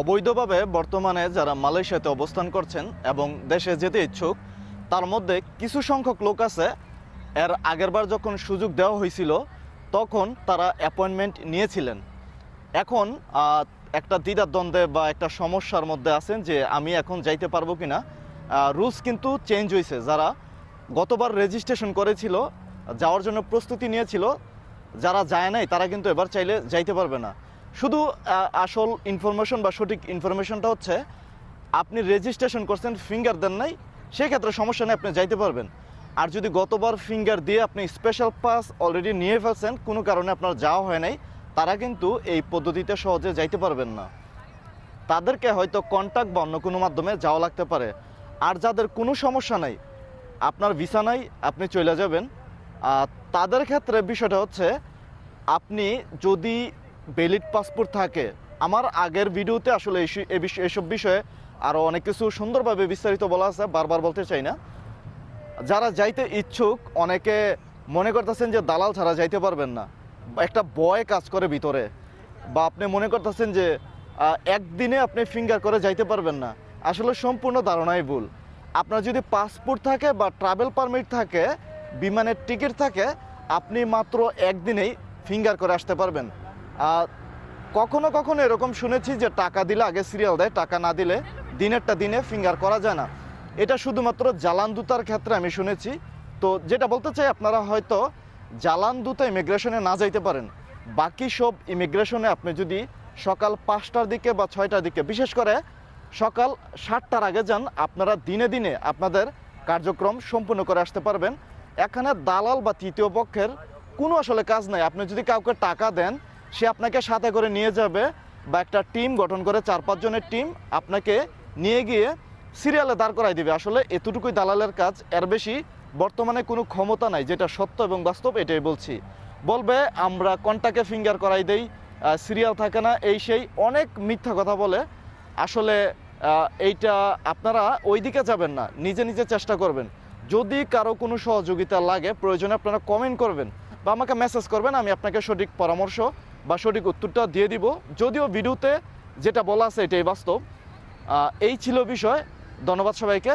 অবৈধভাবে বর্তমানে যারা মালয়েশিয়াতে অবস্থান করছেন এবং দেশে যেতে ইচ্ছুক, তার মধ্যে কিছু সংখ্যক লোক আছে। এর আগেরবার যখন সুযোগ দেওয়া হয়েছিল, তখন তারা অ্যাপয়েন্টমেন্ট নিয়েছিলেন। এখন একটা দ্বিধার দ্বন্দ্বে বা একটা সমস্যার মধ্যে আছেন যে আমি এখন যাইতে পারব কিনা। রুলস কিন্তু চেঞ্জ হয়েছে। যারা গতবার রেজিস্ট্রেশন করেছিল, যাওয়ার জন্য প্রস্তুতি নিয়েছিল, যারা যায় নাই, তারা কিন্তু এবার চাইলে যাইতে পারবে না। শুধু আসল ইনফরমেশন বা সঠিক ইনফরমেশনটা হচ্ছে, আপনি রেজিস্ট্রেশন করছেন ফিঙ্গার দেন নাই, সেক্ষেত্রে সমস্যা নেই, আপনি যাইতে পারবেন। আর যদি গতবার ফিঙ্গার দিয়ে আপনি স্পেশাল পাস অলরেডি নিয়ে ফেলছেন, কোনো কারণে আপনার যাওয়া হয় নাই, তারা কিন্তু এই পদ্ধতিতে সহজে যাইতে পারবেন না। তাদেরকে হয়তো কন্ট্যাক্ট বা অন্য কোনো মাধ্যমে যাওয়া লাগতে পারে। আর যাদের কোনো সমস্যা নাই, আপনার ভিসা নাই, আপনি চলে যাবেন। তাদের ক্ষেত্রে বিষয়টা হচ্ছে, আপনি যদি ভ্যালিড পাসপোর্ট থাকে। আমার আগের ভিডিওতে আসলে এসব বিষয়ে আরও অনেক কিছু সুন্দরভাবে বিস্তারিত বলা আছে, বারবার বলতে চাই না। যারা যাইতে ইচ্ছুক, অনেকে মনে করতেছেন যে দালাল ছাড়া যাইতে পারবেন না। একটা বয় কাজ করে ভিতরে। বা আপনি মনে করতেছেন যে একদিনে আপনি ফিঙ্গার করে যাইতে পারবেন না। আসলে সম্পূর্ণ ধারণাই ভুল। আপনার যদি পাসপোর্ট থাকে বা ট্রাভেল পারমিট থাকে, বিমানের টিকিট থাকে, আপনি মাত্র একদিনেই ফিঙ্গার করে আসতে পারবেন। কখনো কখনো এরকম শুনেছি যে টাকা দিলে, আগে সিরিয়াল দেয়, টাকা না দিলে দিনেরটা দিনে ফিঙ্গার করা যায় না। এটা শুধুমাত্র জালান দুতার ক্ষেত্রে আমি শুনেছি। তো যেটা বলতে চাই, আপনারা হয়তো জালান দুতা ইমিগ্রেশনে না যাইতে পারেন। বাকি সব ইমিগ্রেশনে আপনি যদি সকাল পাঁচটার দিকে বা ছয়টার দিকে, বিশেষ করে সকাল সাতটার আগে যান, আপনারা দিনে দিনে আপনাদের কার্যক্রম সম্পূর্ণ করে আসতে পারবেন। এখানে দালাল বা তৃতীয় পক্ষের কোনো আসলে কাজ নাই। আপনি যদি কাউকে টাকা দেন সে আপনাকে সাথে করে নিয়ে যাবে বা একটা টিম গঠন করে, চার পাঁচজনের টিম আপনাকে নিয়ে গিয়ে সিরিয়ালে দাঁড় করাই দিবে। আসলে এতটুকুই দালালের কাজ, এর বেশি বর্তমানে কোনো ক্ষমতা নাই, যেটা সত্য এবং বাস্তব, এটাই বলছি। বলবে, আমরা কন্টাকে ফিঙ্গার করাই দেই সিরিয়াল থাকে না, এই সেই অনেক মিথ্যা কথা বলে। আসলে এইটা আপনারা ওই দিকে যাবেন না, নিজে নিজে চেষ্টা করবেন। যদি কারও কোনো সহযোগিতা লাগে, প্রয়োজনে আপনারা কমেন্ট করবেন বা আমাকে মেসেজ করবেন, আমি আপনাকে সঠিক পরামর্শ বা সঠিক উত্তরটা দিয়ে দিব। যদিও ভিডিওতে যেটা বলা আছে এটাই বাস্তব। এই ছিল বিষয়। ধন্যবাদ সবাইকে।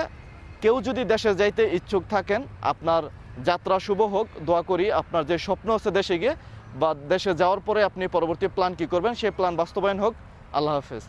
কেউ যদি দেশে যাইতে ইচ্ছুক থাকেন, আপনার যাত্রা শুভ হোক। দোয়া করি আপনার যে স্বপ্ন আছে দেশে গিয়ে বা দেশে যাওয়ার পরে আপনি পরবর্তী প্ল্যান কি করবেন, সেই প্ল্যান বাস্তবায়ন হোক। আল্লাহ হাফেজ।